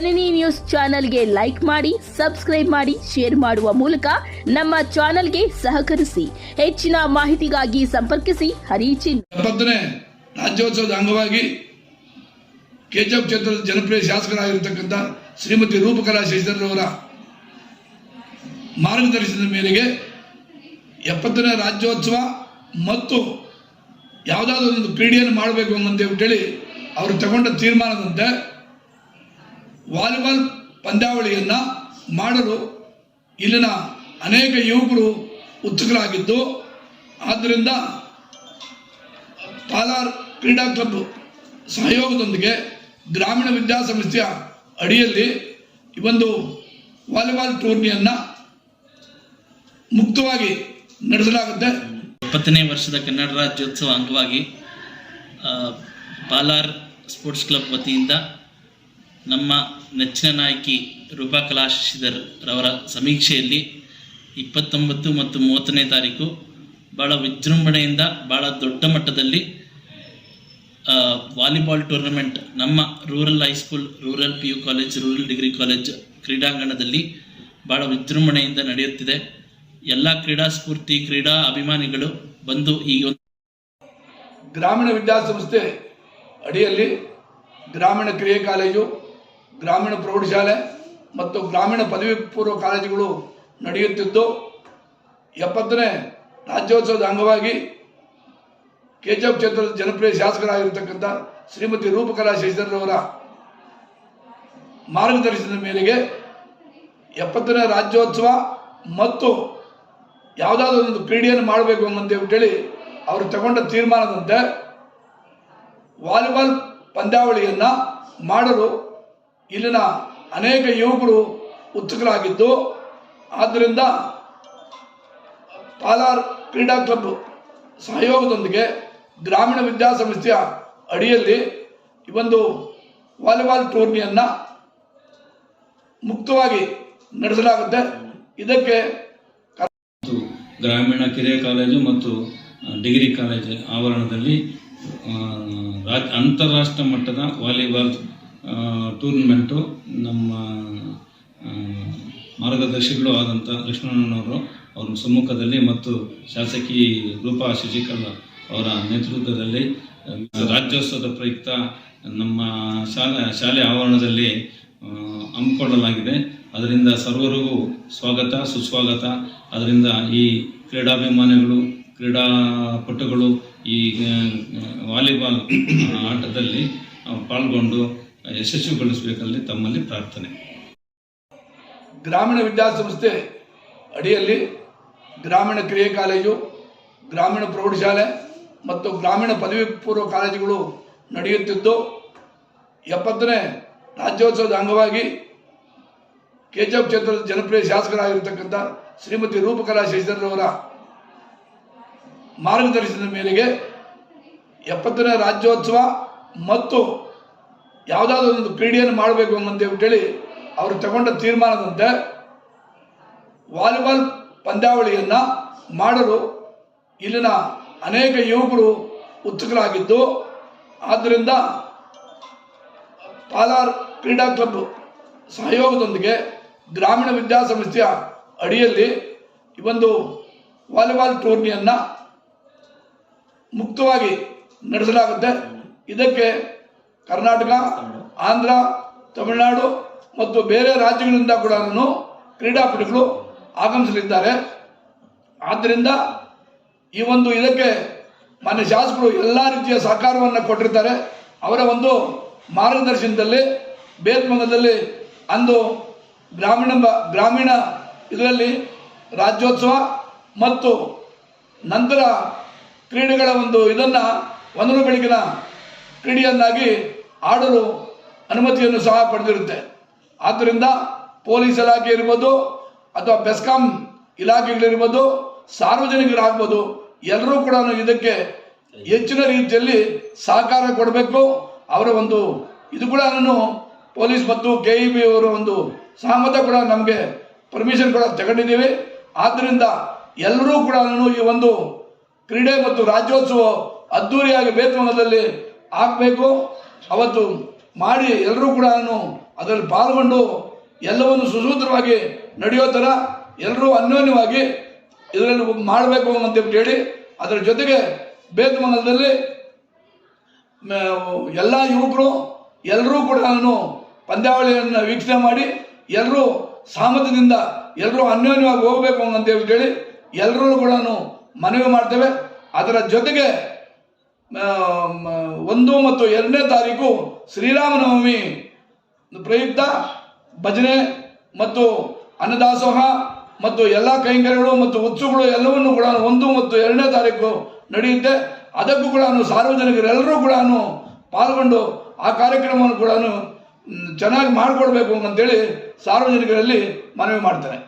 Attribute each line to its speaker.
Speaker 1: ಜನನಿ news ಚಾನೆಲ್ಗೆ like ಮಾಡಿ, subscribe ಮಾಡಿ, ಶೇರ್ ಮಾಡುವ ಮೂಲಕ ನಮ್ಮ ಚಾನೆಲ್ಗೆ ಸಹಕರಿಸಿ. ಹೆಚ್ಚಿನ ಮಾಹಿತಿಗಾಗಿ ಸಂಪರ್ಕಿಸಿ. ಹರಿಚಿನ್
Speaker 2: ಎಪ್ಪತ್ತನೇ ರಾಜ್ಯೋತ್ಸವದ ಅಂಗವಾಗಿ ಕೆಜಿಎಫ್ ಕ್ಷೇತ್ರದ ಜನಪ್ರಿಯ ಶಾಸಕರಾಗಿರ್ತಕ್ಕಂಥ ಶ್ರೀಮತಿ ರೂಪಕಲಾ ಶಶಿಧರವರ ಮಾರ್ಗದರ್ಶನದ ಮೇರೆಗೆ ಎಪ್ಪತ್ತನೇ ರಾಜ್ಯೋತ್ಸವ ಮತ್ತು ಯಾವುದಾದ್ರೂ ಒಂದು ಕ್ರೀಡೆಯನ್ನು ಮಾಡಬೇಕು ಅಂತೇಳಿ ಅವರು ತಗೊಂಡ ತೀರ್ಮಾನದಂತೆ ವಾಲಿಬಾಲ್ ಪಂದ್ಯಾವಳಿಯನ್ನು ಮಾಡಲು ಇಲ್ಲಿನ ಅನೇಕ ಯುವಕರು ಉತ್ಸುಕರಾಗಿದ್ದು, ಆದ್ದರಿಂದ ಪಾಲಾರ್ ಕ್ರೀಡಾ ಕ್ಲಬ್ ಸಹಯೋಗದೊಂದಿಗೆ ಗ್ರಾಮೀಣ ವಿದ್ಯಾಸಂಸ್ಥೆಯ ಅಡಿಯಲ್ಲಿ ಒಂದು ವಾಲಿಬಾಲ್ ಟೂರ್ನಿಯನ್ನು ಮುಕ್ತವಾಗಿ ನಡೆಸಲಾಗುತ್ತೆ.
Speaker 3: ಇಪ್ಪತ್ತನೇ ವರ್ಷದ ಕನ್ನಡ ರಾಜ್ಯೋತ್ಸವ ಅಂಗವಾಗಿ ಪಾಲಾರ್ ಸ್ಪೋರ್ಟ್ಸ್ ಕ್ಲಬ್ ವತಿಯಿಂದ ನಮ್ಮ ನೆಚ್ಚಿನ ನಾಯಕಿ ರೂಪಾ ಕಲಾಶಿಧರ್ ರವರ ಸಮೀಕ್ಷೆಯಲ್ಲಿ ಇಪ್ಪತ್ತೊಂಬತ್ತು ಮತ್ತು ಮೂವತ್ತನೇ ತಾರೀಕು ಭಾಳ ವಿಜೃಂಭಣೆಯಿಂದ ಭಾಳ ದೊಡ್ಡ ಮಟ್ಟದಲ್ಲಿ ವಾಲಿಬಾಲ್ ಟೂರ್ನಮೆಂಟ್ ನಮ್ಮ rural high school rural P U college, rural degree college ಕ್ರೀಡಾಂಗಣದಲ್ಲಿ ಭಾಳ ವಿಜೃಂಭಣೆಯಿಂದ ನಡೆಯುತ್ತಿದೆ. ಎಲ್ಲ ಕ್ರೀಡಾ ಸ್ಫೂರ್ತಿ, ಕ್ರೀಡಾ ಅಭಿಮಾನಿಗಳು ಬಂದು ಈ ಒಂದು
Speaker 2: ಗ್ರಾಮೀಣ ವಿದ್ಯಾಸಂಸ್ಥೆ ಅಡಿಯಲ್ಲಿ ಗ್ರಾಮೀಣ ಕ್ರಿಯೆ ಕಾಲೇಜು ಗ್ರಾಮೀಣ ಪ್ರೌಢಶಾಲೆ ಮತ್ತು ಗ್ರಾಮೀಣ ಪದವಿ ಪೂರ್ವ ಕಾಲೇಜುಗಳು ನಡೆಯುತ್ತಿದ್ದು, ಎಪ್ಪತ್ತನೇ ರಾಜ್ಯೋತ್ಸವದ ಅಂಗವಾಗಿ ಕೆಜಿಎಫ್ ಕ್ಷೇತ್ರದ ಜನಪ್ರಿಯ ಶಾಸಕರಾಗಿರ್ತಕ್ಕಂಥ ಶ್ರೀಮತಿ ರೂಪಕಲಾ ಶಶಿಧರವರ ಮಾರ್ಗದರ್ಶನದ ಮೇರೆಗೆ ಎಪ್ಪತ್ತನೇ ರಾಜ್ಯೋತ್ಸವ ಮತ್ತು ಯಾವುದಾದ್ರೂ ಒಂದು ಕ್ರೀಡೆಯನ್ನು ಮಾಡಬೇಕು ಅಂತೇಳಿ ಅವರು ತಗೊಂಡ ತೀರ್ಮಾನದಂತೆ ವಾಲಿಬಾಲ್ ಪಂದ್ಯಾವಳಿಯನ್ನು ಮಾಡಲು ಇಲ್ಲಿನ ಅನೇಕ ಯುವಕರು ಉತ್ಸುಕರಾಗಿದ್ದು, ಆದ್ದರಿಂದ ಪಾಲಾರ್ ಕ್ರೀಡಾ ಕ್ಲಬ್ ಸಹಯೋಗದೊಂದಿಗೆ ಗ್ರಾಮೀಣ ವಿದ್ಯಾಸಂಸ್ಥೆಯ ಅಡಿಯಲ್ಲಿ ಒಂದು ವಾಲಿಬಾಲ್ ಟೂರ್ನಿಯನ್ನು ಮುಕ್ತವಾಗಿ ನಡೆಸಲಾಗುತ್ತೆ. ಇದಕ್ಕೆ
Speaker 4: ಗ್ರಾಮೀಣ ಕಿರಿಯ ಕಾಲೇಜು ಮತ್ತು ಡಿಗ್ರಿ ಕಾಲೇಜು ಆವರಣದಲ್ಲಿ ರಾ ರಾಜ್ ಅಂತಾರಾಷ್ಟ್ರ ಮಟ್ಟದ ವಾಲಿಬಾಲ್ ಟೂರ್ನಮೆಂಟು ನಮ್ಮ ಮಾರ್ಗದರ್ಶಿಗಳು ಆದಂಥ ಲಕ್ಷ್ಮಣನವರು ಅವರ ಸಮ್ಮುಖದಲ್ಲಿ ಮತ್ತು ಶಾಸಕಿ ರೂಪಾ ಶಶಿಕಲ್ ಅವರ ನೇತೃತ್ವದಲ್ಲಿ ರಾಜ್ಯೋತ್ಸವದ ಪ್ರಯುಕ್ತ ನಮ್ಮ ಶಾಲೆ ಶಾಲೆ ಆವರಣದಲ್ಲಿ ಹಮ್ಮಿಕೊಳ್ಳಲಾಗಿದೆ. ಅದರಿಂದ ಸರ್ವರಿಗೂ ಸ್ವಾಗತ, ಸುಸ್ವಾಗತ. ಅದರಿಂದ ಈ ಕ್ರೀಡಾಭಿಮಾನಿಗಳು, ಕ್ರೀಡಾಪಟುಗಳು ಈ ವಾಲಿಬಾಲ್ ಆಟದಲ್ಲಿ ಪಾಲ್ಗೊಂಡು ಯಶಸ್ವಿಗೊಳಿಸಬೇಕಲ್ಲಿ ತಮ್ಮಲ್ಲಿ ಪ್ರಾರ್ಥನೆ.
Speaker 2: ಗ್ರಾಮೀಣ ವಿದ್ಯಾಸಂಸ್ಥೆ ಅಡಿಯಲ್ಲಿ ಗ್ರಾಮೀಣ ಕ್ರಿಯೆ ಕಾಲೇಜು, ಗ್ರಾಮೀಣ ಪ್ರೌಢಶಾಲೆ ಮತ್ತು ಗ್ರಾಮೀಣ ಪದವಿ ಪೂರ್ವ ಕಾಲೇಜುಗಳು ನಡೆಯುತ್ತಿದ್ದು, ಎಪ್ಪತ್ತನೇ ರಾಜ್ಯೋತ್ಸವದ ಅಂಗವಾಗಿ ಕೆಜಿಎಫ್ ಕ್ಷೇತ್ರದ ಜನಪ್ರಿಯ ಶಾಸಕರಾಗಿರ್ತಕ್ಕಂಥ ಶ್ರೀಮತಿ ರೂಪಕಲಾ ಶಶಿಧರವರ ಮಾರ್ಗದರ್ಶನದ ಮೇರೆಗೆ ಎಪ್ಪತ್ತನೇ ರಾಜ್ಯೋತ್ಸವ ಮತ್ತು ಯಾವುದಾದ್ರೂ ಒಂದು ಕ್ರೀಡೆಯನ್ನು ಮಾಡಬೇಕು ಅಂತೇಳಿ ಅವರು ತಗೊಂಡ ತೀರ್ಮಾನದಂತೆ ವಾಲಿಬಾಲ್ ಪಂದ್ಯಾವಳಿಯನ್ನು ಮಾಡಲು ಇಲ್ಲಿನ ಅನೇಕ ಯುವಕರು ಉತ್ಸುಕರಾಗಿದ್ದು, ಆದ್ದರಿಂದ ಪಾಲಾರ್ ಕ್ರೀಡಾ ಕ್ಲಬ್ ಸಹಯೋಗದೊಂದಿಗೆ ಗ್ರಾಮೀಣ ವಿದ್ಯಾಸಂಸ್ಥೆಯ ಅಡಿಯಲ್ಲಿ ಒಂದು ವಾಲಿಬಾಲ್ ಟೂರ್ನಿಯನ್ನು ಮುಕ್ತವಾಗಿ ನಡೆಸಲಾಗುತ್ತೆ. ಇದಕ್ಕೆ ಕರ್ನಾಟಕ ಆಂಧ್ರ ತಮಿಳುನಾಡು ಮತ್ತು ಬೇರೆ ರಾಜ್ಯಗಳಿಂದ ಕೂಡ ಕ್ರೀಡಾಪಟುಗಳು ಆಗಮಿಸಲಿದ್ದಾರೆ. ಆದ್ದರಿಂದ ಈ ಒಂದು ಇದಕ್ಕೆ ಮಾನ್ಯ ಶಾಸಕರು ಎಲ್ಲ ರೀತಿಯ ಸಹಕಾರವನ್ನು ಕೊಟ್ಟಿರ್ತಾರೆ. ಅವರ ಒಂದು ಮಾರ್ಗದರ್ಶನದಲ್ಲಿ ಬೇತ್ಮಂಗದಲ್ಲಿ ಅಂದು ಗ್ರಾಮೀಣ ಗ್ರಾಮೀಣ ಇದರಲ್ಲಿ ರಾಜ್ಯೋತ್ಸವ ಮತ್ತು ನಂತರ ಕ್ರೀಡೆಗಳ ಒಂದು ಇದನ್ನು ಒಂದರ ಬೆಳಗಿನ ಕ್ರೀಡೆಯನ್ನಾಗಿ ಆಡಲು ಅನುಮತಿಯನ್ನು ಸಹ ಪಡೆದಿರುತ್ತೆ. ಆದ್ದರಿಂದ ಪೊಲೀಸ್ ಇಲಾಖೆ ಇರ್ಬೋದು ಅಥವಾ ಬೆಸ್ಕಾಂ ಇಲಾಖೆಗಳಿರ್ಬೋದು, ಸಾರ್ವಜನಿಕರಾಗ್ಬೋದು, ಎಲ್ಲರೂ ಕೂಡ ಇದಕ್ಕೆ ಹೆಚ್ಚಿನ ರೀತಿಯಲ್ಲಿ ಸಹಕಾರ ಕೊಡಬೇಕು. ಅವರ ಒಂದು ಇದು ಕೂಡ ನಾನು ಪೊಲೀಸ್ ಮತ್ತು ಕೆ ಇ ಬಿ ಅವರ ಒಂದು ಸಹಮತ ಕೂಡ ನಮಗೆ ಪರ್ಮಿಷನ್ ಕೂಡ ತಗೊಂಡಿದ್ದೀವಿ. ಆದ್ದರಿಂದ ಎಲ್ಲರೂ ಕೂಡ ಈ ಒಂದು ಕ್ರೀಡೆ ಮತ್ತು ರಾಜ್ಯೋತ್ಸವ ಅದ್ದೂರಿಯಾಗಿ ಬೇತಮಂಗಲದಲ್ಲಿ ಆಗಬೇಕು. ಅವತ್ತು ಮಾಡಿ ಎಲ್ಲರೂ ಕೂಡ ಅದರಲ್ಲಿ ಪಾಲ್ಗೊಂಡು ಎಲ್ಲವನ್ನು ಸುಸೂತ್ರವಾಗಿ ನಡೆಯೋ ಥರ ಎಲ್ಲರೂ ಅನ್ಯೋನ್ಯವಾಗಿ ಇದರಲ್ಲಿ ಮಾಡಬೇಕು ಅಂತ ಹೇಳಿ ಅದರ ಜೊತೆಗೆ ಬೇತಮಂಗಲದಲ್ಲಿ ಎಲ್ಲ ಯುವಕರು, ಎಲ್ಲರೂ ಕೂಡ ನಾನು ಪಂದ್ಯಾವಳಿಯನ್ನು ವೀಕ್ಷಣೆ ಮಾಡಿ ಎಲ್ಲರೂ ಸಾಮರ್ಥ್ಯದಿಂದ ಎಲ್ಲರೂ ಅನ್ಯೋನ್ಯವಾಗಿ ಹೋಗಬೇಕು ಅಂತ ಹೇಳಿ ಎಲ್ಲರೂ ಕೂಡ ಮನವಿ ಮಾಡ್ತೇವೆ. ಅದರ ಜೊತೆಗೆ ಒಂದು ಮತ್ತು ಎರಡನೇ ತಾರೀಕು ಶ್ರೀರಾಮನವಮಿ. ಪ್ರಯುಕ್ತ ಭಜನೆ ಮತ್ತು ಅನ್ನದಾಸೋಹ ಮತ್ತು ಎಲ್ಲ ಕೈಂಕರ್ಯಗಳು ಮತ್ತು ಉತ್ಸವಗಳು ಎಲ್ಲವನ್ನು ಕೂಡ ಒಂದು ಮತ್ತು ಎರಡನೇ ತಾರೀಕು ನಡೆಯುತ್ತೆ. ಅದಕ್ಕೂ ಕೂಡ ಸಾರ್ವಜನಿಕರೆಲ್ಲರೂ ಕೂಡ ಪಾಲ್ಗೊಂಡು ಆ ಕಾರ್ಯಕ್ರಮವನ್ನು ಕೂಡ ಚೆನ್ನಾಗಿ ಮಾಡಿಕೊಡ್ಬೇಕು ಅಂತೇಳಿ ಸಾರ್ವಜನಿಕರಲ್ಲಿ ಮನವಿ ಮಾಡ್ತೇನೆ.